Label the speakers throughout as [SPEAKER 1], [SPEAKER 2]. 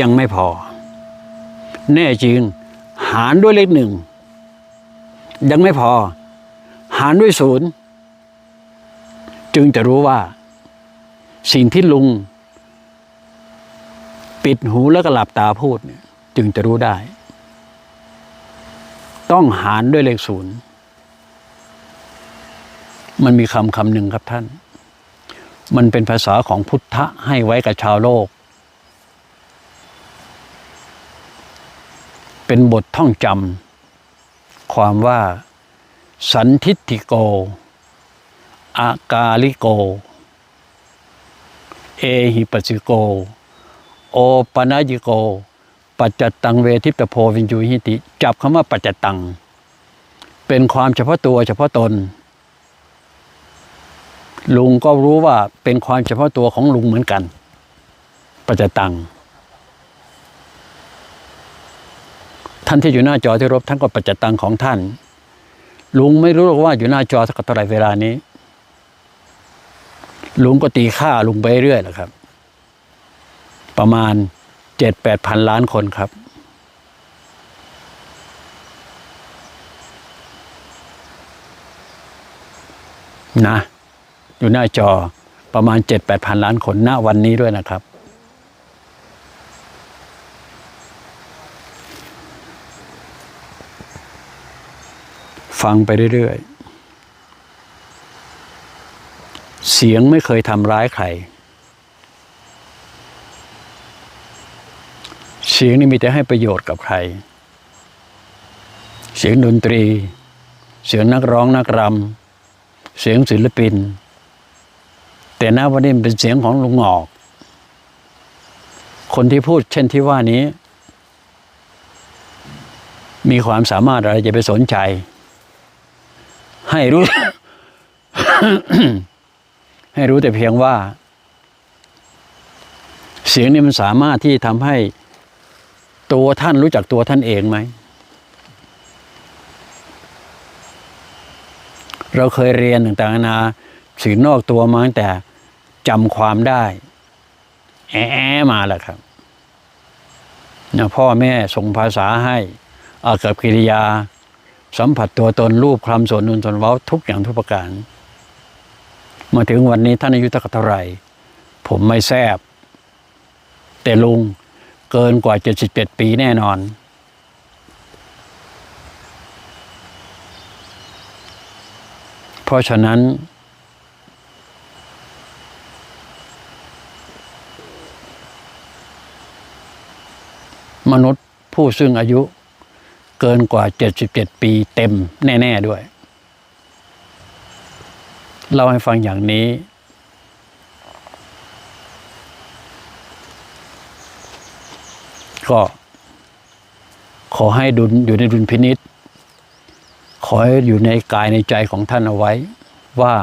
[SPEAKER 1] ยังไม่พอ แน่จริง หารด้วยเลขหนึ่ง ยังไม่พอ หารด้วยศูนย์จึงจะรู้ว่า สิ่งที่ลุง ปิดหูแล้วก็หลับตาพูดเนี่ย จึงจะรู้ได้ ต้องหารด้วยเลขศูนย์มันมีคำคำหนึ่งครับท่าน มันเป็นภาษาของพุทธะให้ไว้กับชาวโลก เป็นบทท่องจำความว่า สันทิฏฐิโก อากาลิโก เอหิปัสสิโก โอปนายิโก ปัจจตังเวทิตโพวินยูหิติ จับคำว่าปัจจตัง เป็นความเฉพาะตัวเฉพาะตน ลุงก็รู้ว่าเป็นความเฉพาะตัวของลุงเหมือนกัน ปัจจตัง ท่านที่อยู่หน้าจอที่รบท่านก็ปัจจตังของท่าน ลุงไม่รู้หรอกว่าอยู่หน้าจอสักเท่าไรเวลานี้ ลุงก็ตีค่าลุงไปเรื่อยแหละครับ ประมาณเจ็ดแปดพันล้านคนครับ นะ อยู่หน้าจอประมาณเจ็ดแปดพันล้านคนณวันนี้ด้วยนะครับ ฟังไปเรื่อยๆ เสียงไม่เคยทำร้ายใคร เสียงนี่มีแต่ให้ประโยชน์กับใคร เสียงดนตรี เสียงนักร้องนักรำเสียงศิลปิน แต่ณวันนี้เป็นเสียงของลุงหงอก คนที่พูดเช่นที่ว่านี้มีความสามารถอะไรจะไปสนใจ ให้รู้ ให้รู้แต่เพียงว่า เสียงนี้มันสามารถที่ทำให้ตัวท่านรู้จักตัวท่านเองไหม เราเคยเรียนต่างๆนานาสื่อนอกตัวมาตั้งแต่จำความได้ แอะมาแหละครับนะพ่อแม่ส่งภาษาให้อากับกิริยา สัมผัสตัวตนรูปคำสวนนุนตนเว้าทุกอย่างทุกประการมาถึงวันนี้ท่านอายุเท่าไหร่ผมไม่แซบแต่ลุงเกินกว่า 77 ปีแน่นอน เพราะฉะนั้น มนุษย์ผู้ซึ่งอายุ เกินกว่า 77 ปีเต็มแน่ ๆ ด้วย เล่าให้ฟังอย่างนี้ ก็ขอให้ดุลอยู่ในดุลพินิษขอให้อยู่ในกายในใจของท่านเอาไว้ว่า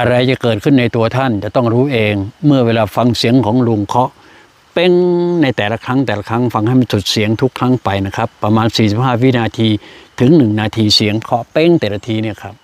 [SPEAKER 1] อะไรจะเกิดขึ้นในตัวท่านจะต้องรู้เอง เมื่อเวลาฟังเสียงของลุงเคาะเป้งในแต่ละครั้งแต่ละครั้งฟังให้มันสุดเสียงทุกครั้งไปนะครับ ประมาณ 45 วินาทีถึง 1 นาทีเสียงเคาะเป้งแต่ละทีเนี่ยครับ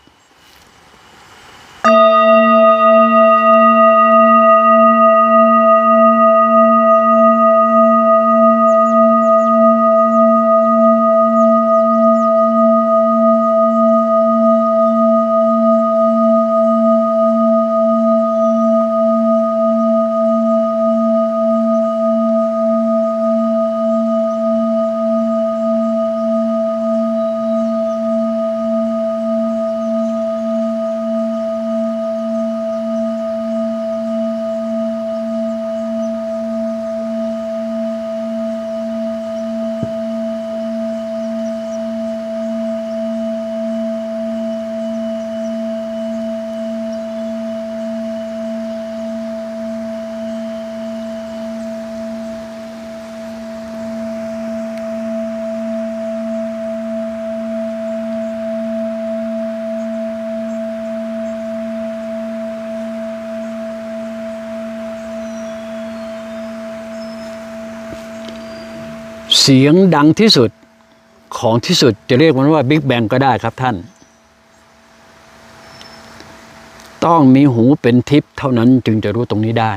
[SPEAKER 1] เสียงดังที่สุดของที่สุดจะเรียกมันว่าบิ๊กแบงก็ได้ครับท่าน ต้องมีหูเป็นทิพย์เท่านั้นจึงจะรู้ตรงนี้ได้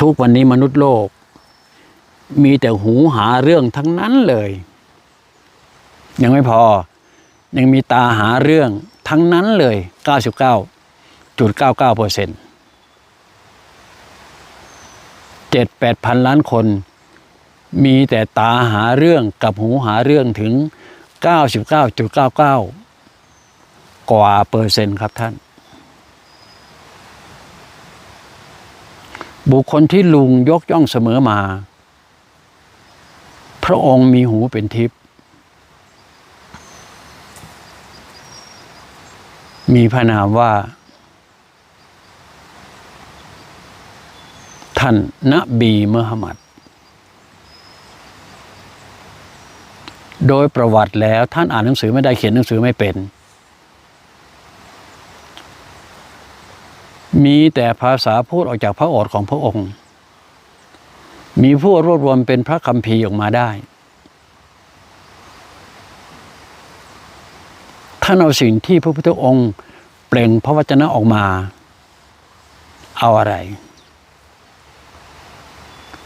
[SPEAKER 1] ทุกวันนี้มนุษย์โลก มีแต่หูหาเรื่องทั้งนั้นเลย ยังไม่พอ ยังมีตาหาเรื่องทั้งนั้นเลย 99.99เปอร์เซ็นต์ เจ็ดแปดพันล้านคน มีแต่ตาหาเรื่องกับหูหาเรื่องถึง 99.99 กว่าเปอร์เซ็นต์ครับท่าน บุคคลที่ลุงยกย่องเสมอมา พระองค์มีหูเป็นทิพย์มีพระนามว่า ท่านนบีมุฮัมมัด โดยประวัติแล้วท่านอ่านหนังสือไม่ได้เขียนหนังสือไม่เป็น มีแต่ภาษาพูดออกจากพระโอษฐ์ของพระองค์ มีผู้รวบรวมเป็นพระคัมภีร์ออกมาได้ ท่านเอาสิ่งที่พระพุทธองค์เปล่งพระวจนะออกมา เอาอะไร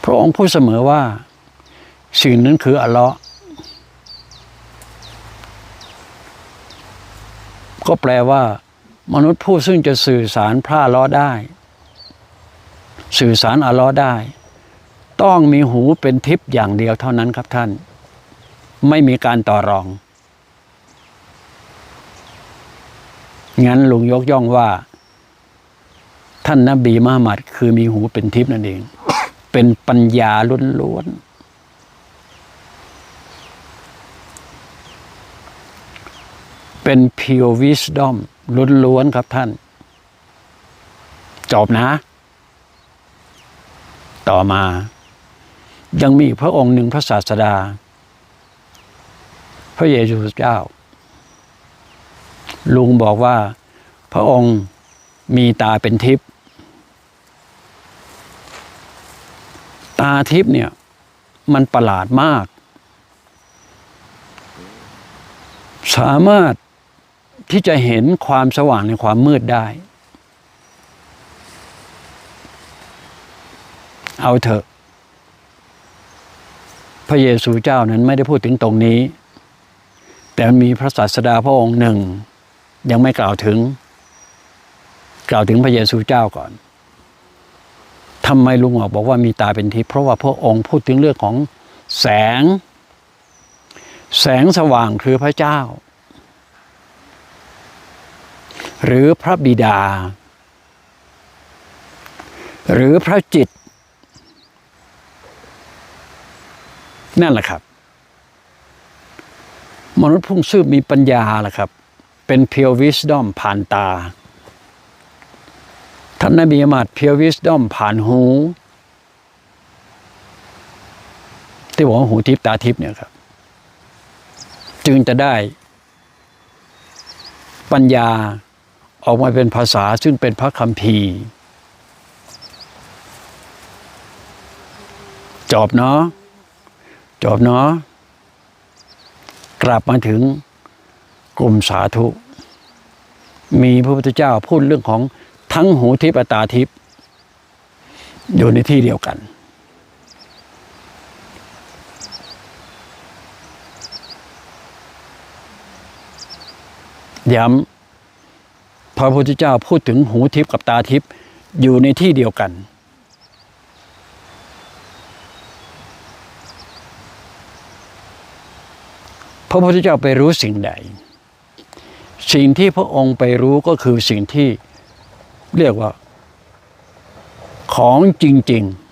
[SPEAKER 1] พระองค์พูดเสมอว่า สิ่งนั้นคืออัลเลาะห์ก็แปลว่า มนุษย์ผู้ซึ่งจะสื่อสารพระอัลเลาะห์ได้ สื่อสารอัลเลาะห์ได้ ต้องมีหูเป็นทิพย์อย่างเดียวเท่านั้นครับท่าน ไม่มีการต่อรองงั้นลุงยกย่องว่า ท่านนบีมุฮัมมัดคือมีหูเป็นทิพย์นั่นเอง เป็นปัญญาล้วนๆ เป็น pure wisdom ล้วนๆครับท่าน จบนะ ต่อมา ยังมีพระองค์หนึ่งพระศาสดา พระเยซูเจ้า ลุงบอกว่าพระองค์มีตาเป็นทิพย์ ตาทิพย์เนี่ย มันประหลาดมาก สามารถที่จะเห็นความสว่างในความมืดได้ เอาเถอะ พระเยซูเจ้านั้นไม่ได้พูดถึงตรงนี้ แต่มีพระศาสดาพระองค์หนึ่ง ยังไม่กล่าวถึง กล่าวถึงพระเยซูเจ้าก่อน ทำไมลุงออกบอกว่ามีตาเป็นทิพย์เพราะว่าพระองค์พูดถึงเรื่องของแสง แสงสว่างคือพระเจ้า หรือพระบิดา หรือพระจิต นั่นแหละครับ มนุษย์พุ่งซื่อมีปัญญาแหละครับ เป็น pure wisdom ผ่านตา ท่านนบีมุฮัมมัด pure wisdom ผ่านหู ที่บอกว่าหูทิพตาทิพเนี่ยครับ จึงจะได้ปัญญาออกมาเป็นภาษาซึ่งเป็นพระคัมภีจบเนาะจบเนาะกลับมาถึงกลุ่มสาธุ มีพระพุทธเจ้าพูดเรื่องของ ทั้งหูทิพตาทิพย์อยู่ในที่เดียวกัน ย้ำพระพุทธเจ้าพูดถึงหูทิพกับตาทิพอยู่ในที่เดียวกัน พระพุทธเจ้าไปรู้สิ่งใด สิ่งที่พระองค์ไปรู้ก็คือสิ่งที่ เรียกว่า ของจริง ๆ